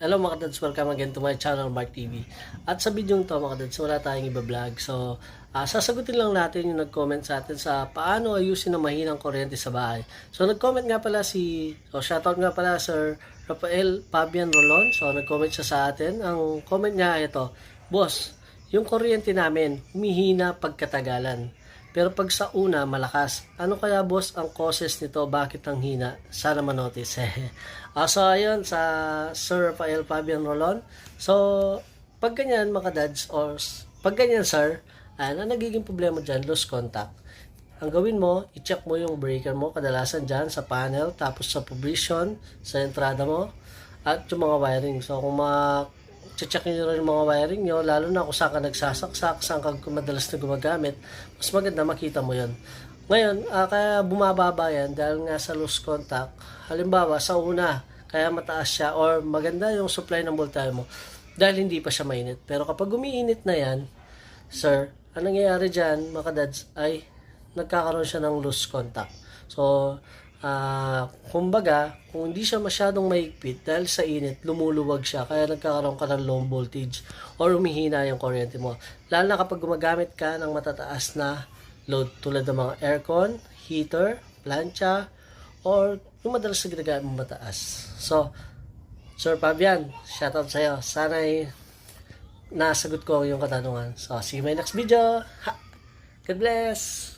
Hello mga kadads, welcome again to my channel Mark TV. At sa video to mga kadads, wala tayong iba-vlog. So, ah, sasagutin lang natin yung nag-comment sa atin sa paano ayusin ang mahinang kuryente sa bahay. So, nag-comment nga pala si, o shoutout nga pala Sir Rafael Fabian Rolon. So, nag-comment siya sa atin. Ang comment niya ito, Boss, yung kuryente namin, humihina pagkatagalan. Pero pag sa una, malakas. Ano kaya boss ang causes nito? Bakit ang hina? Sana manotice. Ah, so, ayun, sa Sir Rafael Fabian Rolon. So, pag ganyan mga dads, or pag ganyan sir, ano nagiging problema dyan? Loose contact. Ang gawin mo, i-check mo yung breaker mo, kadalasan dyan sa panel, tapos sa provision, sa entrada mo, at yung mga wiring. So, kung ma check nyo rin mga wiring nyo, lalo na kung saan ka nagsasaksak, saan ka madalas na gumagamit, mas maganda makita mo yon. Ngayon, ah, kaya bumababa yan dahil nga sa loose contact. Halimbawa, sa una, kaya mataas siya or maganda yung supply ng voltahe mo dahil hindi pa siya mainit. Pero kapag umiinit na yan, sir, anong nangyayari dyan, mga dads, ay nagkakaroon siya ng loose contact. So, ah kumbaga, kung hindi siya masyadong mahigpit dahil sa init, lumuluwag siya, kaya nagkakaroon ka ng low voltage or umihina yung kuryente mo. Lalo na kapag gumagamit ka ng matataas na load tulad ng mga aircon, heater, plancha, or yung madalas na ginagamit mo mataas. So, Sir Fabian, shoutout sa'yo. Sana ay nasagot ko yung katanungan. So, see you my next video. Ha! God bless!